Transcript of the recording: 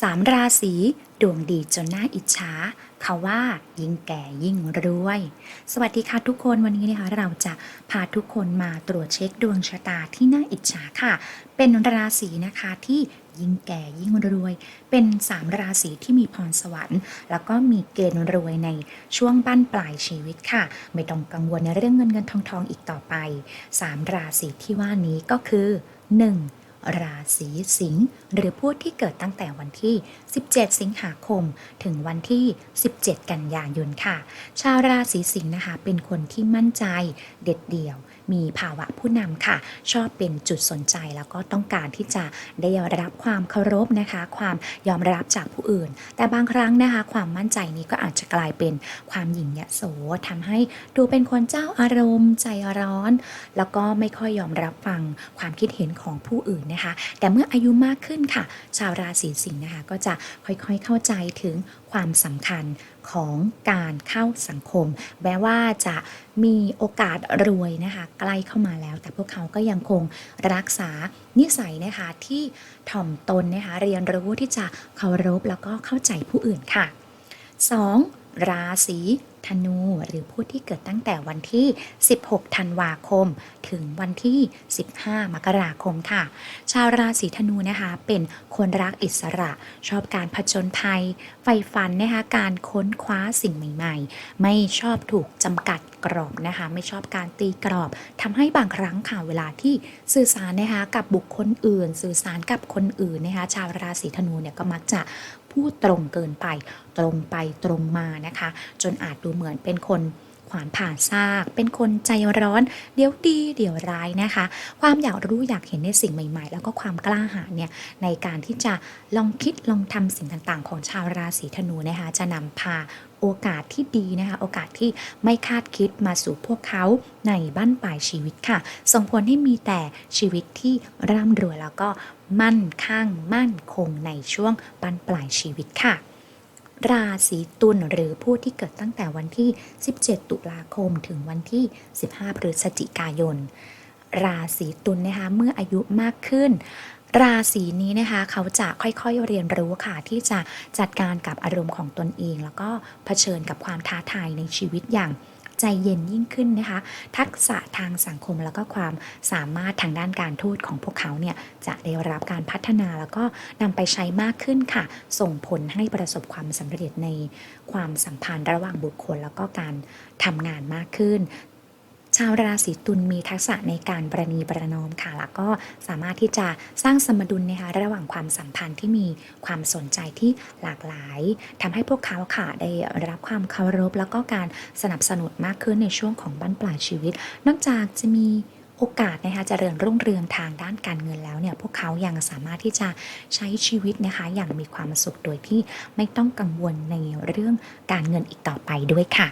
สามราศีดวงดีจนน่าอิจฉาเขาว่ายิ่งแก่ยิ่งรวย สวัสดีค่ะทุกคนวันนี้นะคะเราจะพาทุกคนมาตรวจเช็คดวงชะตาที่น่าอิจฉาค่ะ เป็นราศีนะคะที่ยิ่งแก่ยิ่งรวย เป็นสามราศีที่มีพรสวรรค์ แล้วก็มีเกณฑ์รวยในช่วงบั้นปลายชีวิตค่ะ ไม่ต้องกังวลในเรื่องเงินเงินทองทองอีกต่อไปสามราศีที่ว่านี้ก็คือ 1. ราศีสิงห์หรือผู้ที่เกิดตั้งแต่วันที่ 17 สิงหาคม ถึงวันที่ 17 กันยายนค่ะ ชาวราศีสิงห์นะคะ เป็นคนที่มั่นใจเด็ดเดี่ยว มีภาวะผู้นำค่ะ ชอบเป็นจุดสนใจแล้วก็ต้องการที่จะได้รับความเคารพนะคะ ความยอมรับจากผู้อื่น แต่บางครั้งนะคะ ความมั่นใจนี้ก็อาจจะกลายเป็นความหยิ่งยโสทำให้ดูเป็นคนเจ้าอารมณ์ใจร้อน แล้วก็ไม่ค่อยยอมรับฟังความคิดเห็นของผู้อื่นนะคะ แต่เมื่ออายุมากขึ้นค่ะ ชาวราศีสิงห์นะคะก็จะค่อยๆเข้าใจถึงความสำคัญของการเข้าสังคม แม้ว่าจะมีโอกาสรวยนะคะใกล้เข้ามาแล้ว แต่พวกเขาก็ยังคงรักษานิสัยนะคะที่ถ่อมตนนะคะเรียนรู้ที่จะเคารพแล้วก็เข้าใจผู้อื่นค่ะ 2. ราศี ธนูหรือผู้ที่เกิดตั้งแต่วันที่ 16 ธันวาคม ถึงวันที่ 15 มกราคมค่ะ ชาวราศีธนูนะคะเป็นคนรักอิสระ ชอบการผจญภัยใฝ่ฝันนะคะการค้นคว้าสิ่งใหม่ ๆ ไม่ชอบถูกจำกัดกรอบนะคะ ไม่ชอบการตีกรอบทำให้บางครั้งค่ะเวลาที่สื่อสารนะคะกับบุคคลอื่น สื่อสารกับคนอื่นนะคะ ชาวราศีธนูเนี่ยก็มักจะ พูดตรงเกินไป ตรงไปตรงมานะคะ จนอาจดูเหมือนเป็นคนขวานผ่าซาก เป็นคนใจร้อน เดี๋ยวดี เดี๋ยวร้ายนะคะ ความอยากรู้อยากเห็นในสิ่งใหม่ ๆ แล้วก็ความกล้าหาญเนี่ยในการที่จะลองคิดลองทำสิ่งต่างๆ ของชาวราศีธนูนะคะ จะนำพา โอกาสที่ดีนะคะ โอกาสที่ไม่คาดคิดมาสู่พวกเขาในบ้านปลายชีวิตค่ะ ส่งผลให้มีแต่ชีวิตที่ร่ำรวยแล้วก็มั่นคั่งมั่นคงในช่วงบ้านปลายชีวิตค่ะราศีตุลหรือผู้ที่เกิดตั้งแต่วันที่ 17 ตุลาคมถึงวันที่ 15 พฤศจิกายน ราศีตุลนะคะเมื่ออายุมากขึ้น ราศีนี้นะคะเขาจะค่อยๆเรียนรู้ค่ะที่จะจัดการกับอารมณ์ของตนเอง แล้วก็เผชิญกับความท้าทายในชีวิตอย่างใจเย็นยิ่งขึ้นนะคะ ทักษะทางสังคมแล้วก็ความสามารถทางด้านการทูตของพวกเขาเนี่ยจะได้รับการพัฒนาแล้วก็นำไปใช้มากขึ้นค่ะ ส่งผลให้ประสบความสำเร็จในความสัมพันธ์ระหว่างบุคคล แล้วก็การทำงานมากขึ้น ชาวราศีตุลมีทักษะในการประนีประนอมค่ะ แล้วก็สามารถที่จะสร้างสมดุลนะคะระหว่างความสัมพันธ์ที่มีความสนใจที่หลากหลายทำให้พวกเขาค่ะได้รับความเคารพ แล้วก็การสนับสนุนมากขึ้นในช่วงของบั้นปลายชีวิต นอกจากจะมีโอกาสนะคะเจริญรุ่งเรืองทางด้านการเงินแล้วเนี่ยพวกเขายังสามารถที่จะใช้ชีวิตนะคะอย่างมีความสุขโดยที่ไม่ต้องกังวลในเรื่องการเงินอีกต่อไปด้วยค่ะ